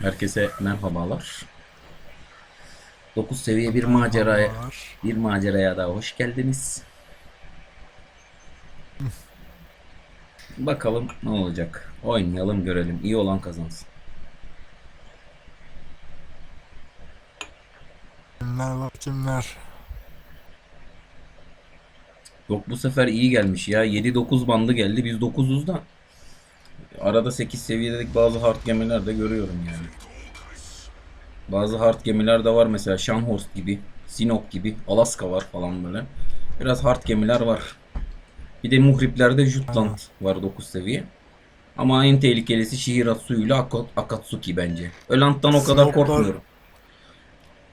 Herkese merhabalar. 9 seviye bir maceraya bir maceraya daha hoş geldiniz. Bakalım ne olacak. Oynayalım görelim. İyi olan kazansın. Kimler var kimler? Yok bu sefer iyi gelmiş ya. 7-9 bandı geldi. Biz 9'uz da. Arada 8 seviyedelik bazı hard gemiler de görüyorum yani. Bazı hard gemiler de var mesela Scharnhorst gibi, Sinop gibi, Alaska var falan böyle. Biraz hard gemiler var. Bir de muhriplerde Jutland var 9 seviye. Ama en tehlikelisi Shihiratsu ile Aka- Akatsuki bence. Ölant'tan o kadar Sinoplar- korkmuyorum.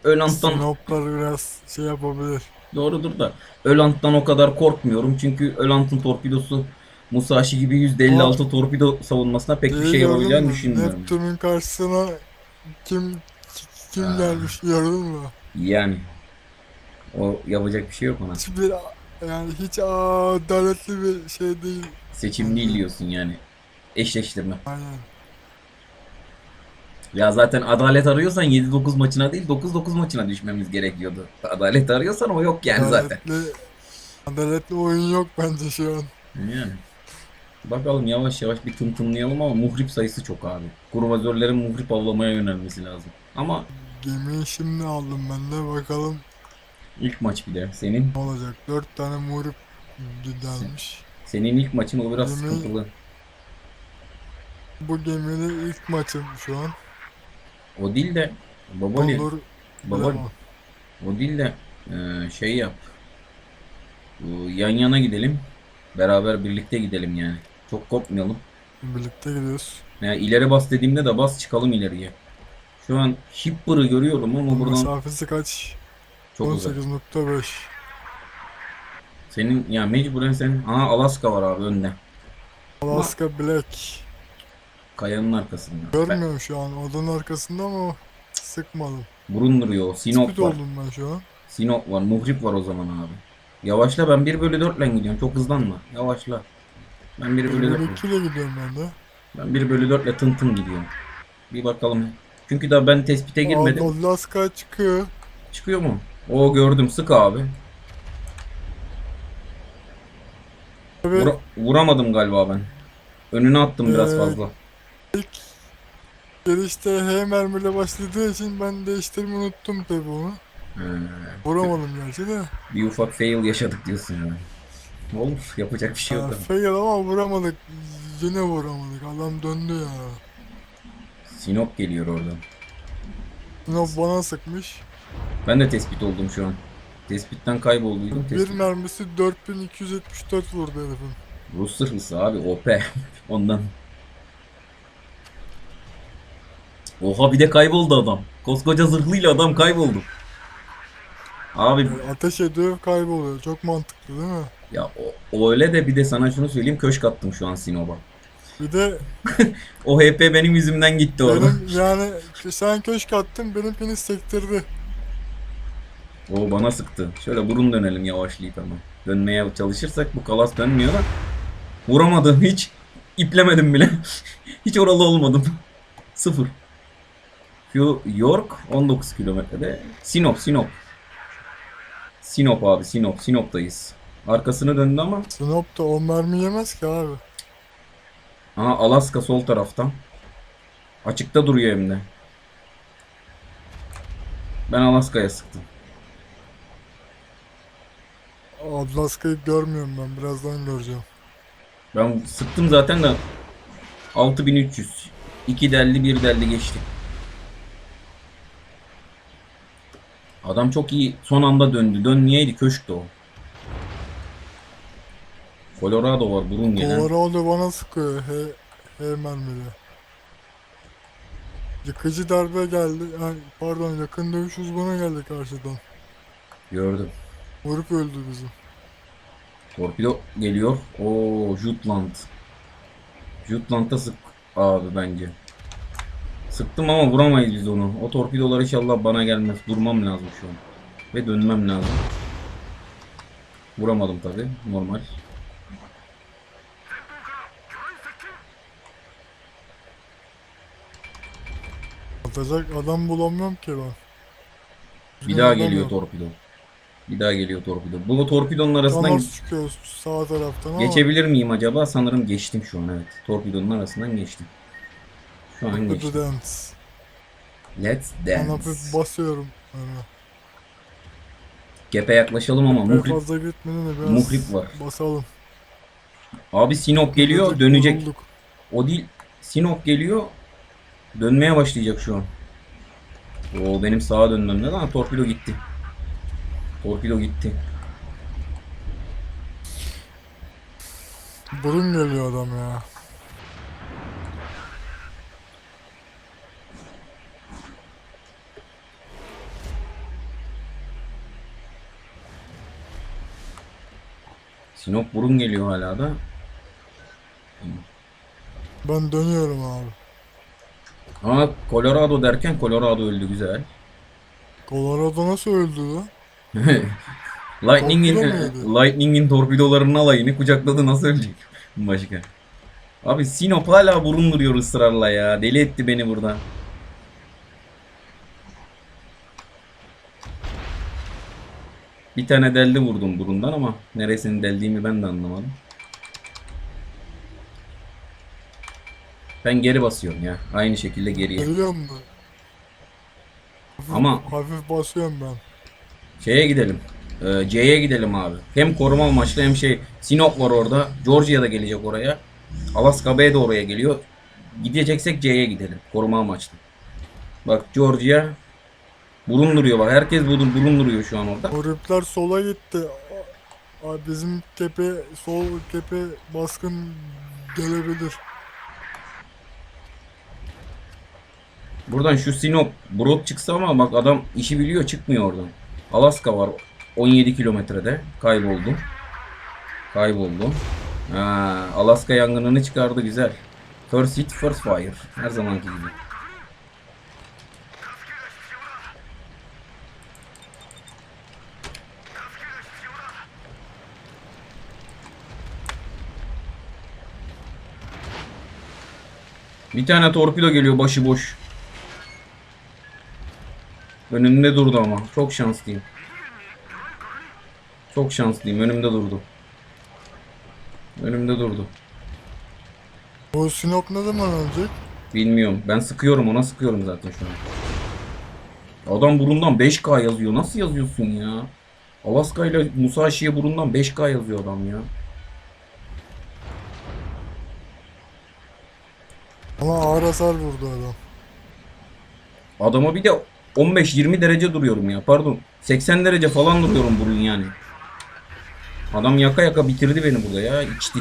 Ölant'tan Sinoplar biraz şey yapabilir. Doğrudur da Ölant'tan o kadar korkmuyorum. Çünkü Ölant'ın torpidosu Musashi gibi %56 torpido savunmasına pek bir şey yapabileceğini mü? düşünmüyorum. Neptün'ün karşısına kim kim Ah. gelmiş gördün mü? Yani o yapacak bir şey yok ona. Hiçbir yani hiç adaletli bir şey değil. Seçim değil diyorsun yani. Eşleştirme. Aynen. Ya zaten adalet arıyorsan 7-9 maçına değil 9-9 maçına düşmemiz gerekiyordu. Adalet arıyorsan o yok yani zaten. Adaletli, adaletli oyun yok bence şu an. Yani. Bakalım yavaş yavaş bir tımtımlayalım ama muhrip sayısı çok abi. Kurvazörlerin muhrip avlamaya yönelmesi lazım. Ama Gemiyi şimdi aldım ben de bakalım ilk maç bir de senin ne olacak. Dört tane muhrip gelmiş. Senin ilk maçın o biraz Yemin- sıkıntılı. Bu geminin ilk maçım şu an. O değil de Babali, Olur. Bilemem. o değil de e, şey yap. Bu yan yana gidelim. Beraber birlikte gidelim yani. Çok korkmayalım. Birlikte gidiyoruz. Yani ileri bas dediğimde de bas çıkalım ileriye. Şu an Hipper'ı görüyorum ama buradan Mesafesi kaç? çok uzak. 18.5. Senin ya mecburen sen Aha Alaska var abi önde. Alaska Black. Kayanın arkasında. Görmüyorum şu an. Odanın arkasında ama sıkmadım. Burun duruyor. Sinop Speed var. oldum ben şu an. Sinop var. Muhrip var o zaman abi. Yavaşla ben 1 bölü 4 ile gidiyorum. Çok hızlanma. Yavaşla. Ben 1 bölü 4 Bölü 2 ile gidiyorum ben de. Ben 1 bölü 4 ile tın tın gidiyorum. Bir bakalım. Çünkü daha ben tespite girmedim. Aa, Alaska çıkıyor. Çıkıyor mu? O gördüm. Sık abi. Evet. Vura- vuramadım galiba ben. Önüne attım biraz Ee, fazla. İlk gelişte H mermiyle başladığı için ben değiştirmeyi unuttum tabi onu. Ee, Vuramadım gerçi de. bir ufak fail yaşadık diyorsun yani. Olur. Yapacak bir şey yok. Ha, fail ama vuramadık. Yine vuramadık. Adam döndü ya. Sinop geliyor oradan. Sinop bana sıkmış. Ben de tespit oldum şu an. Tespitten kaybolduydum. Bir Tespit. mermisi 4274 vurdu herifin. Rus sırlısı abi OP. Ondan. Oha bir de kayboldu adam. Koskoca zırhlıyla adam kayboldu. Abi Ateş ediyor kayboluyor. Çok mantıklı değil mi? ya o, o öyle de bir de sana şunu söyleyeyim köşk attım şu an Sinop'a. Bir de O HP benim yüzümden gitti orada. benim yani sen köşk attın benimkini sektirdi. O bana sıktı. Şöyle burun dönelim yavaşlayıp ama. Dönmeye çalışırsak bu kalas dönmüyor da. Vuramadım hiç. İplemedim bile. hiç oralı olmadım. Sıfır. York 19 kilometrede. Sinop, Sinop. Sinop abi, Sinop. Sinop'tayız. Arkasını döndü ama. Sinop da o mermi yemez ki abi. Aha Alaska sol taraftan. Açıkta duruyor hem de. Ben Alaska'ya sıktım. Alaska'yı görmüyorum ben. Birazdan göreceğim. Ben sıktım zaten de 6300. 2 delli 1 delli geçti. Adam çok iyi son anda döndü. Dön niyeydi? Köşkte o. Colorado var burun gelen. Colorado bana sıkıyor. He, he mermiyle. Yıkıcı darbe geldi. Yani, pardon yakın dövüş uzmanı geldi karşıdan. Gördüm. Vurup öldü bizi. Torpido geliyor. Oo Jutland. Jutland'da sık abi bence. Sıktım ama vuramayız biz onu. O torpidolar inşallah bana gelmez. Durmam lazım şu an. Ve dönmem lazım. Vuramadım tabi. Normal. Atacak adam bulamıyorum ki ben. Bir daha geliyor torpido. Bir daha geliyor torpido. Bu torpidonun arasından sağ taraftan ama geçebilir miyim acaba? Sanırım geçtim şu an evet. Torpidonun arasından geçtim. Şu an kötü geçtim. dance. Let's Ben dance. hafif basıyorum. Yani. Gepe yaklaşalım ama muhrip. fazla gitmeden de biraz muhrip var. basalım. Abi Sinop geliyor dönecek. yorulduk. O değil. Sinop geliyor. Dönmeye başlayacak şu an. Oo benim sağa dönmem lazım ama torpido gitti. Torpido gitti. Burun geliyor adam ya. Sinop burun geliyor hala da. Ben dönüyorum abi. Ama Colorado derken Colorado öldü güzel. Colorado nasıl öldü lan? Lightning'in? Lightning'in torpidolarının alayını kucakladı nasıl ölecek? Başka. Abi Sinop hala burun duruyor ısrarla ya. Deli etti beni burada. Bir tane deldi vurdum burundan ama neresini deldiğimi ben de anlamadım. Ben geri basıyorum ya. Aynı şekilde geriye. Geliyor mu? Hafif, Ama- hafif basıyorum ben. Şeye gidelim. Ee, C'ye gidelim abi. Hem koruma amaçlı hem şey. Sinop var orada. Georgia da gelecek oraya. Alaska Bay de oraya geliyor. Gideceksek C'ye gidelim. Koruma amaçlı. Bak Georgia burun duruyor bak. Herkes burun, burun duruyor şu an orada. O ripler sola gitti. Abi bizim tepe sol tepe baskın gelebilir. Buradan şu Sinop Broad çıksa ama bak adam işi biliyor çıkmıyor oradan. Alaska var 17 kilometrede. Kayboldu. Kayboldu. Ha, Alaska yangınını çıkardı güzel. First hit first fire. Her zamanki gibi. Bir tane torpido geliyor başıboş. Önümde durdu ama. Çok şanslıyım. Çok şanslıyım. Önümde durdu. Önümde durdu. O Sinop ne zaman ölecek? Bilmiyorum. Ben sıkıyorum ona sıkıyorum zaten şu an. Adam burundan 5K yazıyor. Nasıl yazıyorsun ya? Alaska ile Musashi'ye burundan 5K yazıyor adam ya. Ama ağır hasar vurdu adam. Adama bir de 15-20 derece duruyorum ya. Pardon. 80 derece falan duruyorum burun yani. Adam yaka yaka bitirdi beni burada ya. içti.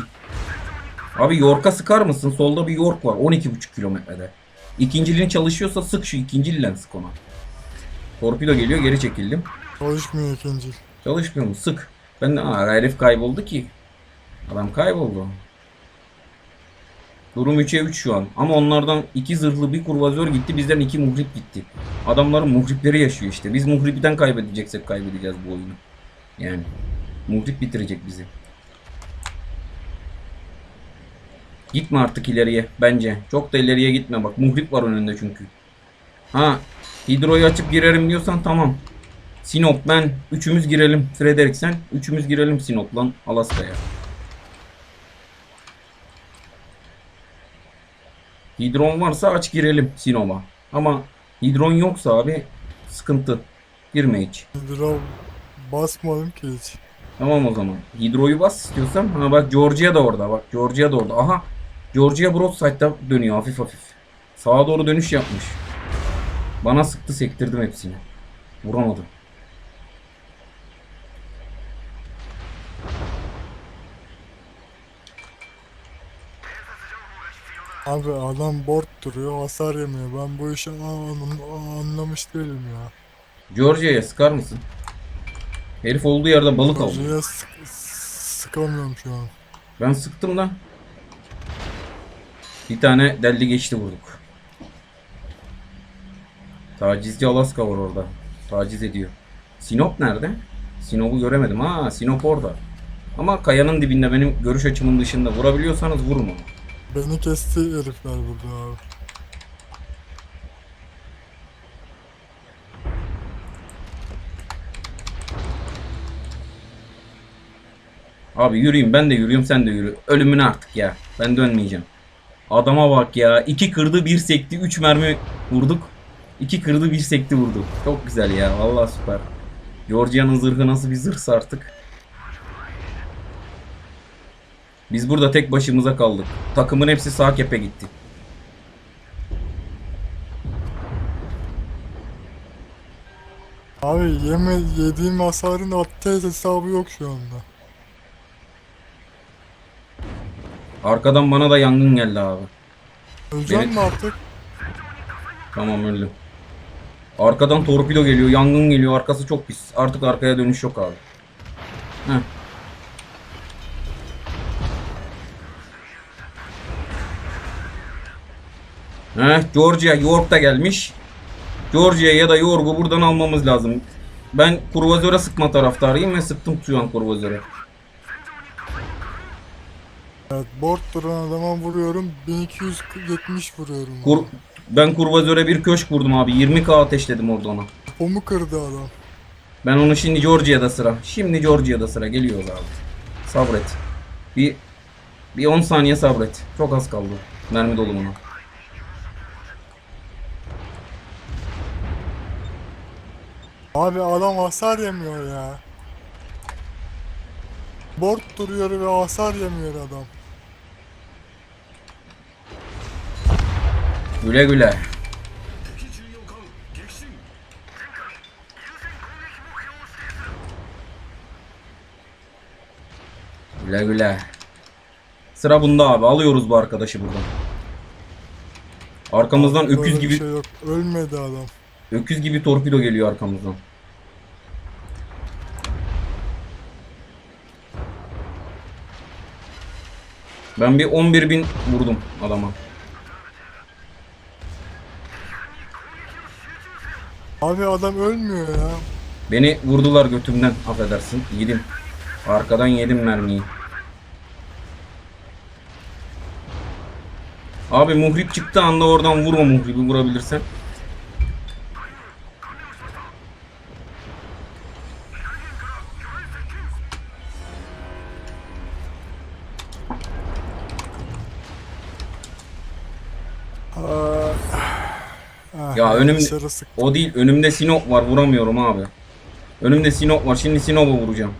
Abi York'a sıkar mısın? Solda bir York var. 12,5 kilometrede. İkinciliğin çalışıyorsa sık şu ikinciliyle sık ona. Torpido geliyor geri çekildim. Çalışmıyor ikinci. Çalışmıyor mu? Sık. Ben de aa herif kayboldu ki. Adam kayboldu. Durum 3'e 3 şu an. Ama onlardan iki zırhlı bir kurvazör gitti. Bizden iki muhrip gitti. Adamların muhripleri yaşıyor işte. Biz muhripten kaybedeceksek kaybedeceğiz bu oyunu. Yani. Muhrip bitirecek bizi. Gitme artık ileriye bence. Çok da ileriye gitme bak. Muhrip var önünde çünkü. Ha. Hidroyu açıp girerim diyorsan tamam. Sinop ben. Üçümüz girelim. Frederiksen. Üçümüz girelim Sinop'lan Alaska'ya. Hidron varsa aç girelim Sinop'a. Ama hidron yoksa abi sıkıntı. Girme hiç. Hidro basmadım ki hiç. Tamam o zaman. Hidroyu bas istiyorsan. Ha bak Georgia da orada. Bak Georgia da orada. Aha. Georgia Broadside'da dönüyor hafif hafif. Sağa doğru dönüş yapmış. Bana sıktı sektirdim hepsini. Vuramadım. Abi adam board duruyor hasar yemiyor. Ben bu işi an- an- anlamış değilim ya. Georgia'ya sıkar mısın? Herif olduğu yerde balık aldı. Hocaya sık sıkamıyorum şu an. Ben sıktım da. Bir tane delli geçti vurduk. Tacizci Alaska var orada. Taciz ediyor. Sinop nerede? Sinop'u göremedim. Ha Sinop orada. Ama kayanın dibinde benim görüş açımın dışında. Vurabiliyorsanız vurun onu. Beni kesti herifler burada abi. Abi yürüyeyim ben de yürüyorum sen de yürü. Ölümüne artık ya. Ben dönmeyeceğim. Adama bak ya. iki kırdı bir sekti. Üç mermi vurduk. İki kırdı bir sekti vurdu. Çok güzel ya. Vallahi süper. Georgia'nın zırhı nasıl bir zırhsa artık. Biz burada tek başımıza kaldık. Takımın hepsi sağ kepe gitti. Abi yeme yediğim hasarın attığı hesabı yok şu anda. Arkadan bana da yangın geldi abi. Öleceğim Beni- mi artık? Tamam öldüm. Arkadan torpido geliyor, yangın geliyor. Arkası çok pis. Artık arkaya dönüş yok abi. Heh. Heh, Georgia, York da gelmiş. Georgia ya da York'u buradan almamız lazım. Ben kurvazöre sıkma taraftarıyım ve sıktım şu an kurvazöre. Evet, board duran adama vuruyorum. 1270 vuruyorum. Kur, ben kurvazöre bir köşk vurdum abi. 20k ateşledim orada ona. Pomu kırdı adam. Ben onu şimdi Georgia'da sıra. Şimdi Georgia'da sıra. Geliyoruz abi. Sabret. Bir bir 10 saniye sabret. Çok az kaldı. Mermi dolumuna. Abi adam hasar yemiyor ya. Board duruyor ve hasar yemiyor adam. Güle güle. Güle güle. Sıra bunda abi. Alıyoruz bu arkadaşı buradan. Arkamızdan Böyle öküz gibi şey yok. Ölmedi adam. Öküz gibi torpido geliyor arkamızdan. Ben bir 11 bin vurdum adama. Abi adam ölmüyor ya. Beni vurdular götümden affedersin. Yedim. Arkadan yedim mermiyi. Abi muhrip çıktı anda oradan vurma muhribi vurabilirsen. Ah, Ya önüm- dışarı sık- O değil önümde Sinop var vuramıyorum abi. Önümde Sinop var şimdi Sinop'a vuracağım.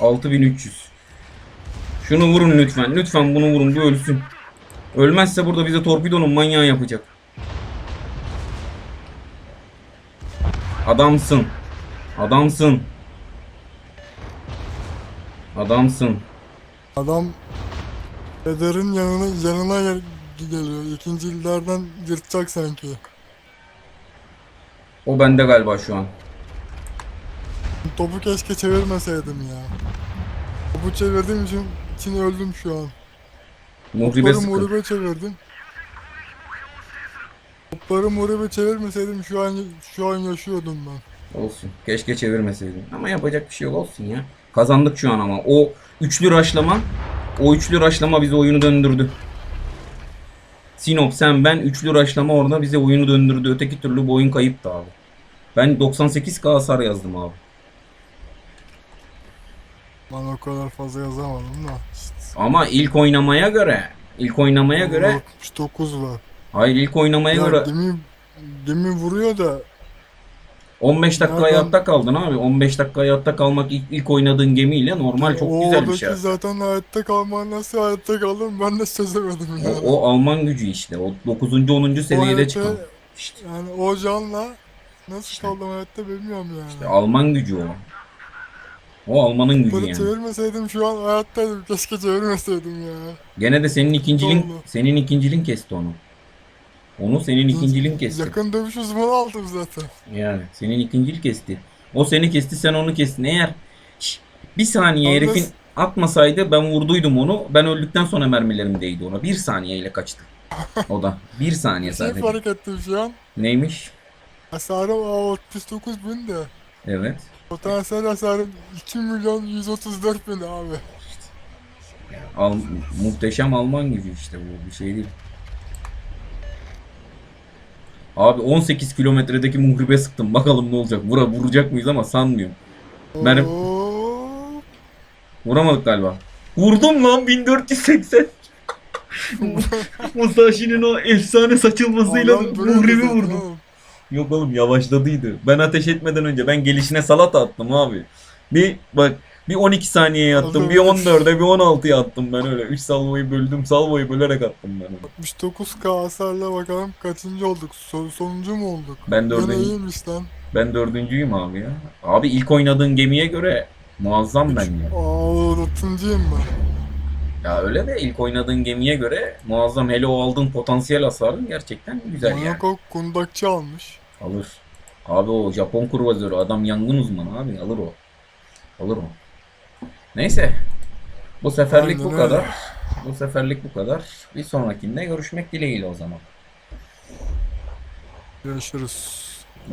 Altı bin üç yüz. Şunu vurun lütfen. Lütfen bunu vurun bu ölsün. Ölmezse burada bize torpidonun manyağı yapacak. Adamsın. Adamsın. Adamsın. Adam Feder'in yanına yanına gel- geliyor. İkinci illerden yırtacak sanki. O bende galiba şu an. Topu keşke çevirmeseydim ya. Topu çevirdiğim için, için öldüm şu an. Muhribe Topları muribe çevirdim. Topları muribe çevirmeseydim şu an şu an yaşıyordum ben. Olsun. Keşke çevirmeseydin. Ama yapacak bir şey yok olsun ya. Kazandık şu an ama. O üçlü raşlama o üçlü raşlama bize oyunu döndürdü. Sinop sen ben üçlü raşlama orada bize oyunu döndürdü. Öteki türlü bu oyun kayıptı abi. Ben 98k hasar yazdım abi. Ben o kadar fazla yazamadım da. Ama ilk oynamaya göre ilk oynamaya göre 69 var. hayır ilk oynamaya Ya göre gemi, gemi vuruyor da 15 dakika Nereden- hayatta kaldın abi. 15 dakika hayatta kalmak ilk, ilk oynadığın gemiyle normal çok o güzel bir oradaki şey. zaten hayatta kalman nasıl hayatta kaldım ben de çözemedim O, yani. o Alman gücü işte. O 9. 10. seviyede çıkan. İşte, Yani o canla nasıl kaldım hayatta bilmiyorum yani. işte Alman gücü o. O Almanın gücü Böyle yani. çevirmeseydim şu an hayattaydım. Keşke çevirmeseydim ya. Gene de senin ikincilin senin ikincilin kesti onu. Onu senin ikincilin kesti. Yakın dövüş uzmanı aldım zaten. Yani senin ikincil kesti. O seni kesti sen onu kestin. Eğer Şş, bir saniye Abi herifin atmasaydı ben vurduydum onu. Ben öldükten sonra mermilerim değdi ona. Bir saniyeyle kaçtı. O da. Bir saniye şey sadece. fark ettim şu an. Neymiş? Hasarım 69 bin de. Evet. Potansiyel hasarım 2 milyon 134 bin abi. Al, muhteşem Alman gücü işte bu bir şey değil. Abi 18 kilometredeki muhribe sıktım. Bakalım ne olacak. Vura vuracak mıyız ama sanmıyorum. Oo, Vuramadık galiba. Vurdum lan 1480. Musashi'nin o efsane saçılmasıyla adam muhribi vurdum. Yok oğlum yavaşladıydı. Ben ateş etmeden önce ben gelişine salata attım abi. Bir bak bir 12 saniyeye attım, bir 14'e bir 16'ya attım ben öyle. 3 salvoyu böldüm, salvoyu bölerek attım ben onu. 69k hasarla bakalım kaçıncı olduk? Son, sonuncu mu olduk? Ben dördüncü, iyiymiş lan. ben dördüncüyüm abi ya. Abi ilk oynadığın gemiye göre muazzam ben ya. Aa, altıncıyım ben. Ya öyle de ilk oynadığın gemiye göre muazzam. Hele o aldığın potansiyel hasarın gerçekten güzel yani. Monaco kundakçı almış. Alır. Abi o Japon kruvazörü adam yangın uzmanı abi alır o. Alır o. Neyse. Bu seferlik Aynen bu öyle. kadar. Bu seferlik bu kadar. Bir sonrakinde görüşmek dileğiyle o zaman. Görüşürüz.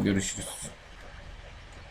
Görüşürüz.